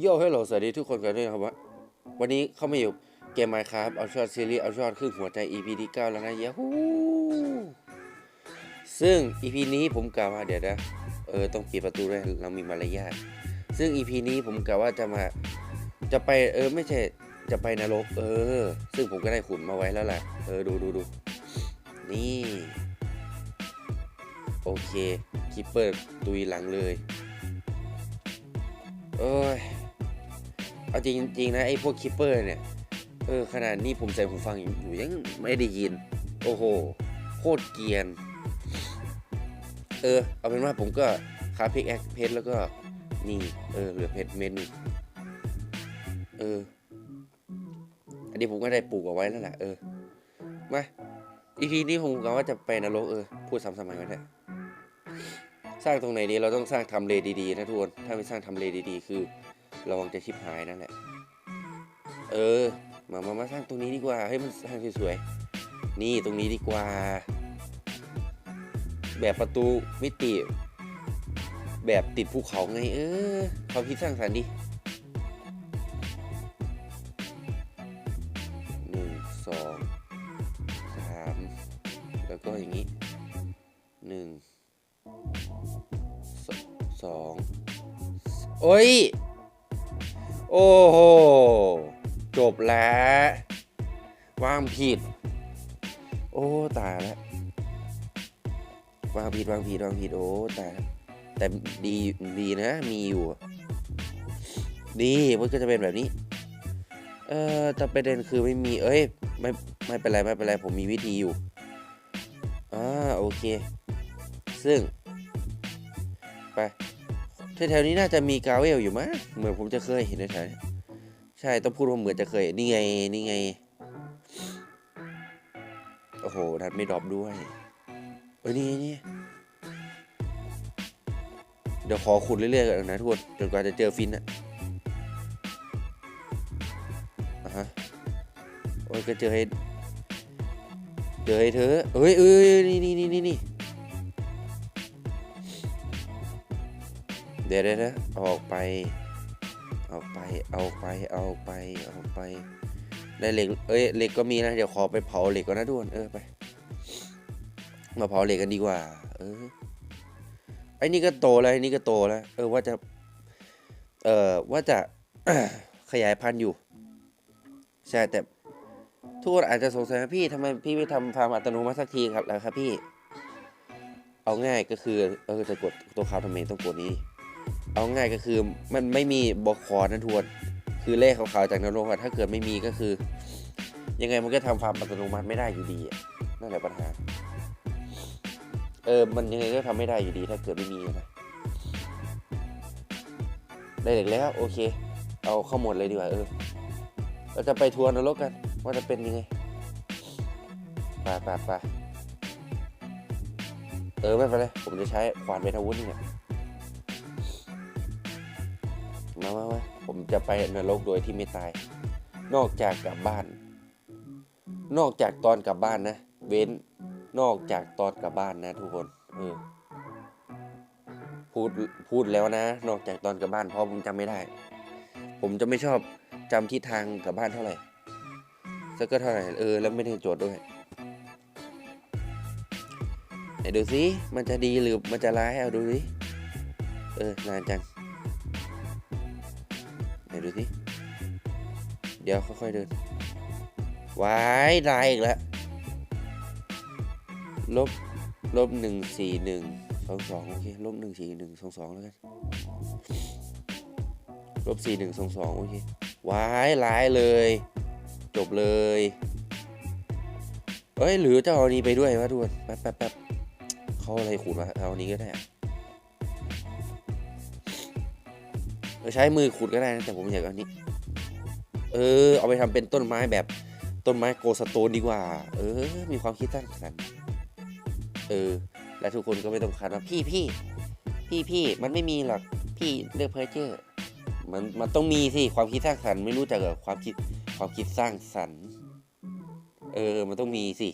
โย่ให้โหลสวัสดีทุกคนกันด้วยนะครับว่าวันนี้เข้ามาอยู่เกม Minecraft เอาชอตซีรีส์เอาชอตครึ่งหัวใจ EP ที่9แล้วนะยาฮูซึ่ง EP นี้ผมกล่าวว่าเดี๋ยวนะ เออ ต้องปิดประตูด้วยเรามีมารยาทซึ่ง EP นี้ผมกล่าวว่าจะมาจะไปเออไม่ใช่จะไปนรก เออ ซึ่งผมก็ได้ขุนมาไว้แล้วแหละเออดูดูดูนี่โอเคคิปเปอร์ตุยหลังเลย เอ้ย เอาจริงๆนะไอ้พวกคิปเปอร์เนี่ย เออขนาดนี้ผมใส่หูฟังอยู่ยังไม่ได้ยิน โอ้โห โคตรเกียน เออ เอาเป็นว่าผมก็คาพิกแอคเพชรแล้วก็นี่เออเหลือเพชรเมนูเออ อันนี้ผมก็ได้ปลูกเอาไว้แล้วแหละเออ มาอีพีนี้ผมก็ว่าจะไปนรกเออ พูดซ้ำๆไว้แท้สร้างตรงไหนดีเราต้องสร้างทำเลดีๆนะทุกคน ถ้าไม่สร้างทำเลดีๆ คือ ระวังจะชิบหายนั่นแหละ เออ มามามาสร้างตรงนี้ดีกว่า ให้มันสร้างสวยๆ นี่ตรงนี้ดีกว่า แบบประตูมิติ แบบติดภูเขาไง เออความคิดสร้างสรรค์ดิหนึ่งสองสามแล้วก็อย่างนี้หนึ่งสสองโอ้ย โอ้โห จบแล้ววางผิด โอ้ตายแล้ววางผิดวางผิดวางผิดโอ้ตายแล้วแต่ดีดีนะ มีอยู่ ดีมันก็จะเป็นแบบนี้ เออแต่ประเด็นคือไม่มีเอ้ยไม่ไม่เป็นไรไม่เป็นไรผมมีวิธีอยู่อ่าโอเค ซึ่ง ไป แถวๆนี้น่าจะมีกาเวลอยู่มั้งเหมือนผมจะเคยเห็นแถวๆนี้ใช่ต้องพูดว่าเหมือนจะเคยนี่ไงนี่ไงโอ้โหนัดไม่ดรอปด้วยเอ้ยนี่นี่เดี๋ยวขอขุดเรื่อยๆก่อนนะทุกคนจนกว่าจะเจอฟินอะอะฮะโอ้ยก็เจอให้เจอให้เธอเอ้ยเอ้ยนี่นี่นี่นี่ เดี๋ยวเดี๋ยวนะออกไป เอาไป เอาไป เอาไป เอาไป ได้เหล็ก เอ้ย เหล็กก็มีนะ เดี๋ยวขอไปเผาเหล็กก่อนนะทุกคน เออ ไป มาเผาเหล็กกันดีกว่า เออ ไอ้นี่ก็โตแล้วไอ้นี่ก็โตแล้ว เออ ว่าจะ เอ่อว่าจะขยายพันธุ์อยู่ ใช่ แต่ทุกคนอาจจะสงสัยว่าพี่ทำไมพี่ไม่ทำฟาร์มอัตโนมัติสักทีครับแล้วครับพี่ เอาง่ายก็คือ เออจะกดตัวขาวทำไมต้องกดนี้ เอาง่ายก็คือมันไม่มีบอคอร์นะทวนคือเลขขาวๆจากนรกอะถ้าเกิดไม่มีก็คือ ยังไงมันก็ทำฟาร์มอัตโนมัติไม่ได้อยู่ดีนั่นแหละปัญหา เออมันยังไงก็ทำไม่ได้อยู่ดี ถ้าเกิดไม่มีนะได้เหล็กแล้วโอเค เอาข้าหมดเลยดีกว่าเออเราจะไปทัวร์นรกกัน ว่าจะเป็นยังไงไปไปไปเออไม่เป็นไรผมจะใช้ขวานเบทาวุธนี่แหละ มามามาผมจะไปนรกโดยที่ไม่ตาย นอกจากกลับบ้าน นอกจากตอนกลับบ้านนะ เว้น นอกจากตอนกลับบ้านนะทุกคน เออ พูด พูดแล้วนะ นอกจากตอนกลับบ้านเพราะผมจำไม่ได้ ผมจะไม่ชอบจำทิศทางกลับบ้านเท่าไหร่สักก็เท่าไหร่ เออ แล้วไม่ได้โจทย์ด้วยไหนดูสิมันจะดีหรือมันจะร้าย เอาดูสิเออ นานจัง ไหนดูสิเดี๋ยวค่อยๆเดินวายลายอีกแล้วลบลบหนึ่งสี่หนึ่งสองสองโอเคลบหนึ่งสี่หนึ่งสองสองแล้วกันลบสี่หนึ่งสองสองโอเควายลายเลย จบเลยเอ้ยหรือจะเอานี้ไปด้วยวะทุกคนแป๊บแป๊บแป๊บเขาอะไรขูดวะเอานนี้ก็ได้ เออใช้มือขุดก็ได้นะแต่ผมอยากเอาอันนี้ เออ เอาไปทำเป็นต้นไม้แบบต้นไม้โกสโตนดีกว่า เออ มีความคิดสร้างสรรค์เออ และทุกคนก็ไม่ต้องคาดว่าพี่พี่พี่พี่มันไม่มีหรอกพี่เลือกเพอร์เจอร์มันมันต้องมีสิความคิดสร้างสรรค์ไม่รู้จักกับความคิดความคิดสร้างสรรค์เออ มันต้องมีสิ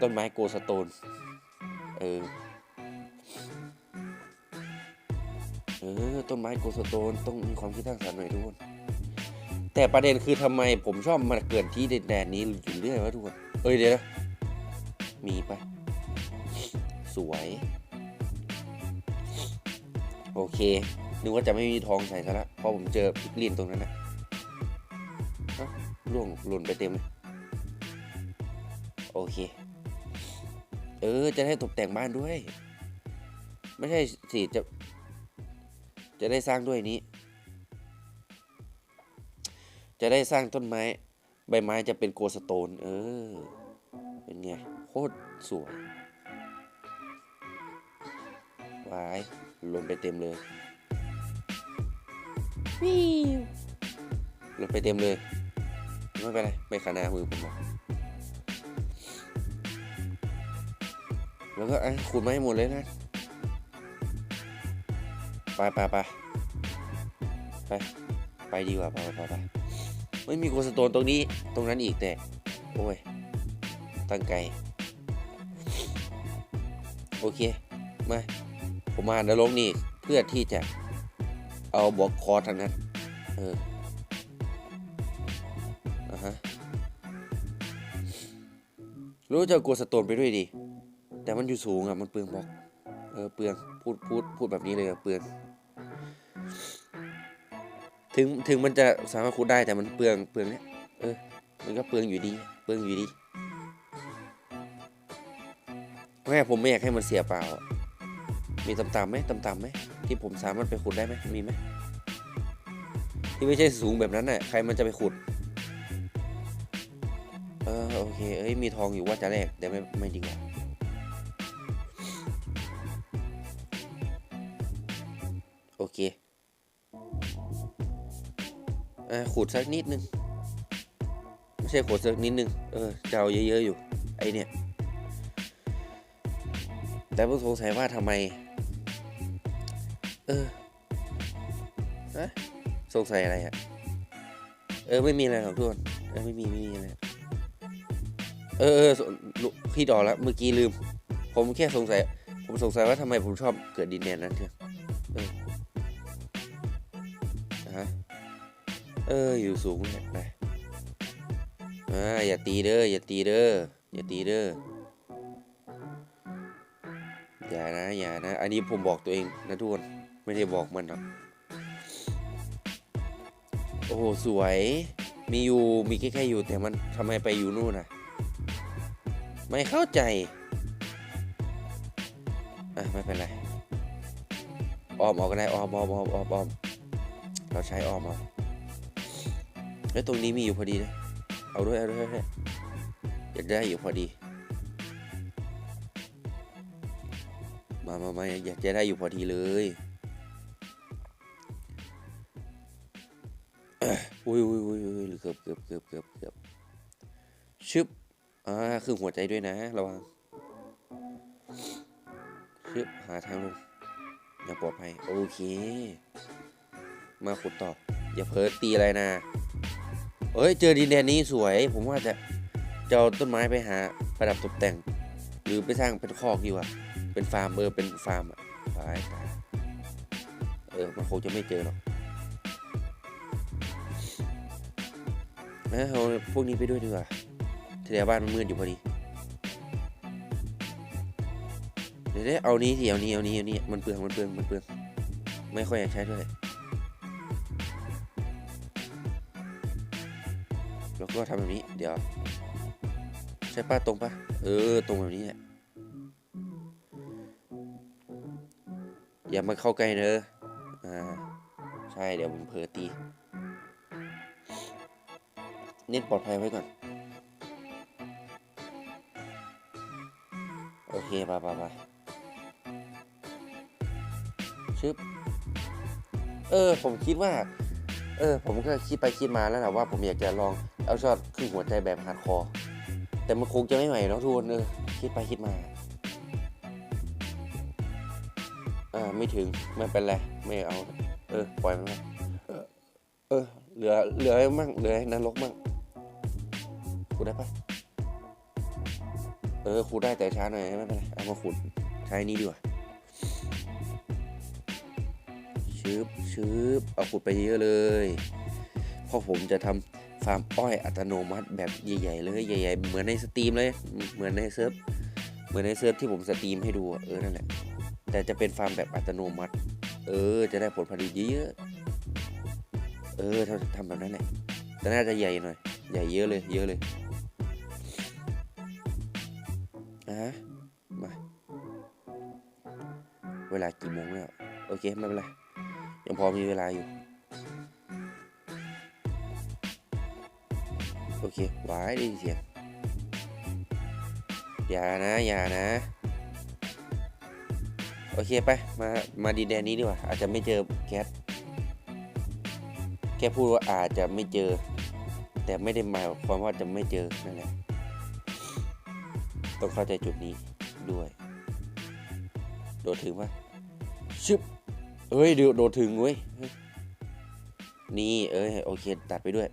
ต้นไม้โกสโตน เออ เออต้นไม้โกสโตนต้องมีความคิดสร้างสรรค์หน่อยทุกคนแต่ประเด็นคือทำไมผมชอบมาเกิดที่แดนนี้อยู่เรื่อยวะทุกคนเอ้ยเดี๋ยวนะมีปะสวย โอเคนึกว่าจะไม่มีทองใส่ซะละเพราะผมเจอพิกลินตรงนั้นนะเอ้าล่วงหล่นไปเต็มเลยโอเค เออ จะได้ตกแต่งบ้านด้วย ไม่ใช่สิจะ จะได้สร้างด้วยนี้ จะได้สร้างต้นไม้ ใบไม้จะเป็นโกลสโตน เออ เป็นไง โคตรสวยวายหล่นไปเต็มเลยวิวหล่นไปเต็มเลย ไม่เป็นไรไม่ขานามือผมหรอกแล้วก็ไอ้ขุดมาให้หมดเลยนะ ไปไปไปไปไปดีกว่าไปไปไปไม่มีโกสโตนตรงนี้ตรงนั้นอีกแต่โอ้ยตั้งไกลโอเคมาผมมานรกนี่เพื่อที่จะเอาบล็อกคอทางนั้นเอออะฮะรู้จะเอาโกลสโตนไปด้วยดี แต่มันอยู่สูงอะมันเปลืองบล็อกเออเปลืองพูดพูดพูดแบบนี้เลยอะเปลือง ถึงถึงมันจะสามารถขุดได้แต่มันเปลืองเปลืองเนี่ยเออมันก็เปลืองอยู่ดี เปลืองอยู่ดีแม่ผมไม่อยากให้มันเสียเปล่า มีต่ำๆไหมต่ำๆไหมที่ผมสามารถไปขุดได้ไหมมีไหมที่ไม่ใช่สูงแบบนั้นน่ะใครมันจะไปขุด เออโอเค เอ้ยมีทองอยู่ว่าจะแลกแต่ไม่ไม่ดีกว่า อะขูดสักนิดนึง ไม่ใช่ขูดสักนิดนึง เออจะเอาเยอะๆอยู่ ไอเนี่ย แต่ผมสงสัยว่าทำไม เออฮะสงสัยอะไรอะเออ ไม่มีอะไรหรอกทุกคนเออไม่มีไม่มีอะไร เออเออพี่ดอกแล้วเมื่อกี้ลืม ผมแค่สงสัย ผมสงสัยว่าทำไมผมชอบเกิดดินแดนนั้นเถอะ เอออยู่สูงเนี่ยไปอ่าอย่าตีเด้ออย่าตีเด้ออย่าตีเด้ออย่านะอย่านะ อันนี้ผมบอกตัวเองนะทุกคนไม่ได้บอกมันหรอกโอ้โหสวยมีอยู่มีแค่ๆอยู่แต่มันทำไมไปอยู่นู่นนะไม่เข้าใจอะไม่เป็นไรออมออกก็ได้ออมออมออมออมออมเราใช้ออมเอา แล้วตรงนี้มีอยู่พอดีนะเอาด้วยเอาด้วยอยากได้อยู่พอดี มามามาอยากจะได้อยู่พอดีเลยอุ้ยอุ้ยอุ้ยอุ้ยเกือบเกือบเกือบเกือบเกือบชึบอ่าคือหัวใจด้วยนะระวังชึบหาทางลงอย่าปลอดภัยโอเค มาขุดต่อ อย่าเพ้อตีอะไรนะ เอ้ยเจอดินแดนนี้สวย ผมว่าจะจะเอาต้นไม้ไปหาประดับตกแต่ง หรือไปสร้างเป็นคอกดีกว่า เป็นฟาร์มเออเป็นฟาร์มอะตายตายเออมันคงจะไม่เจอหรอกนะเอาพวกนี้ไปด้วยดีกว่าทีเดียวบ้านมันมืดอยู่พอดีเดี๋ยวได้เอานี้สิเอานี้เอานี้เอานี้มันเปลืองมันเปลืองมันเปลืองไม่ค่อยอยากใช้ด้วย วก็ทำแบบนี้ เดี๋ยว ใช่ป้าตรงป้าเออ ตรงแบบนี้แหละอย่ามาเข้าใกล้เนอะอ่า ใช่ เดี๋ยวผมเผลอตี เน้นปลอดภัยไว้ก่อน โอเคไปไปไปชึบ เออ ผมคิดว่า เออ ผมก็คิดไปคิดมาแล้วแหละว่าผมอยากจะลอง เอาช็อตครึ่งหัวใจแบบฮาร์ดคอร์แต่มันคงจะไม่ไหวเนาะทุกคนเออคิดไปคิดมาอ่าไม่ถึงไม่เป็นไรไม่เอา เออปล่อยมันไปเออเออเหลือเหลือให้มั่งเหลือให้นรกมั่งขุดได้ปะเออขุดได้แต่ช้าหน่อยไม่เป็นไรเอามาขุดใช้นี้ดีกว่าชืบชืบเอาขุดไปเยอะเลยเพราะผมจะทำ ฟาร์มอ้อยอัตโนมัติแบบใหญ่ๆเลยใหญ่ๆเหมือนในสตรีมเลย เหมือนในเซิร์ฟเหมือนในเซิร์ฟที่ผมสตรีมให้ดูเออนั่นแหละแต่จะเป็นฟาร์มแบบอัตโนมัติ เออ จะได้ผลผลิตเยอะๆเออทำทำแบบนั้นแหละแต่น่าจะใหญ่หน่อยใหญ่เยอะเลยเยอะเลยอะฮะมาเวลากี่โมงแล้วโอเคไม่เป็นไรยังพอมีเวลาอยู่ โอเคไว้ได้ยินเสียงอย่านะอย่านะ โอเคไป มา มาดินแดนนี้ดีกว่า อาจจะไม่เจอแก๊สแค่พูดว่าอาจจะไม่เจอ แต่ไม่ได้หมายความว่าจะไม่เจอนั่นแหละต้องเข้าใจจุดนี้ด้วย โดดถึงปะชึบเอ้ยเดี๋ยวโดดถึงเว้ยนี่เอ้ยโอเคตัดไปด้วย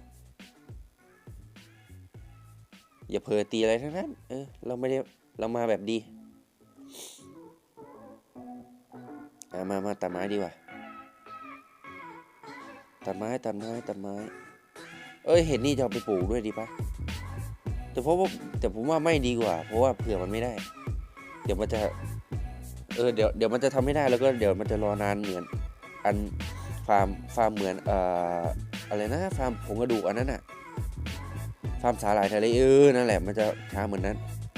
อย่าเผลอตีอะไรทั้งนั้น เออ เราไม่ได้เรามาแบบดีอะมามาตัดไม้ดีกว่า ตัดไม้ตัดไม้ตัดไม้ เอ้ยเห็นนี่จะเอาไปปลูกด้วยดีปะแต่เพราะว่าแต่ผมว่าไม่ดีกว่า เพราะว่าเผื่อมันไม่ได้ เดี๋ยวมันจะ เออเดี๋ยวเดี๋ยวมันจะทำไม่ได้แล้วก็เดี๋ยวมันจะรอนานเหมือน อันฟาร์มฟาร์มเหมือนเอ่ออะไรนะฟาร์มผงกระดูกอันนั้นอะ ฟาร์มสาหร่ายทะเลเออนั่นแหละมันจะช้าเหมือนนั้น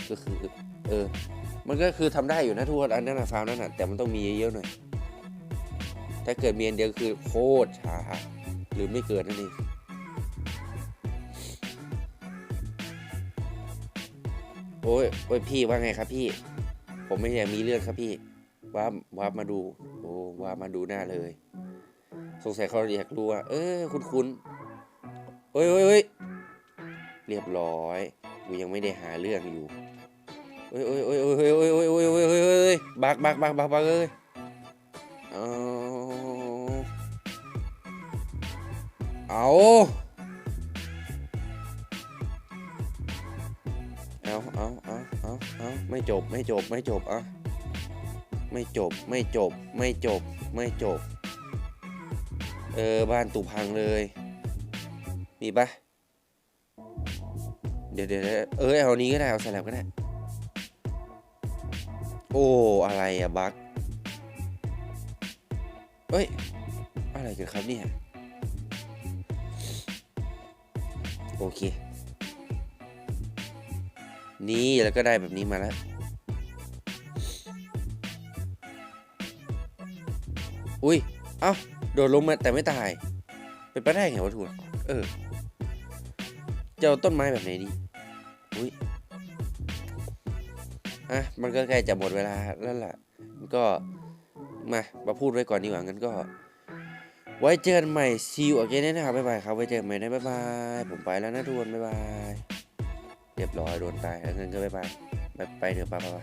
ก็คือเออ มันก็คือทำได้อยู่นะทุกคนอันนั้นนะฟาร์มนั้นนะแต่มันต้องมีเยอะๆหน่อยถ้าเกิดมีอันเดียวคือโคตรช้าหรือไม่เกิดนั่นเองโอ้ยโอ้ยพี่ว่าไงครับพี่ ผมไม่อยากมีเรื่องครับพี่ว่าว่ามาดู โอ้ว่ามาดูหน้าเลย สงสัยเขาอยากรู้ว่า เออ คุณคุณเอ้ยเอ้ย เรียบร้อย กูยังไม่ได้หาเรื่องอยู่เอ้ยเอ้ยเอ้ยเอ้ยเอ้ยเอ้ยเอ้ยเอ้ยเอ้ยเอ้ยเอ้ยบักบักบักบักบักเอ้ยเอาเอาเอาเอาเอาเอาเอาไม่จบไม่จบไม่จบอะไม่จบไม่จบไม่จบไม่จบ เออ บ้านตูพังเลย มีปะ ดี๋ยวเดี๋ยวเออเอานี้ก็ได้เอาสลับก็ได้ โอ้อะไรอะบักเอ้ย อะไรกันครับเนี่ย โอเค นี่แล้วก็ได้แบบนี้มาแล้วอุ้ย เอ้า โดดลงมาแต่ไม่ตาย เป็นไปได้ไงวะทุนเออจะเอาต้นไม้แบบไหนดี อุ้ยอะมันก็ใกล้จะหมดเวลาแล้วล่ะก็มามาพูดไว้ก่อนดีกว่างั้นก็ ไว้เจอกันใหม่ซีอูโอเคนะครับบ๊ายบายครับไว้เจอกันใหม่นะบ๊ายบายผมไปแล้วนะทุกคนบ๊ายบายเรียบร้อยโดนตายแล้วงั้นก็บ๊ายบายไปไปเถอะไปไป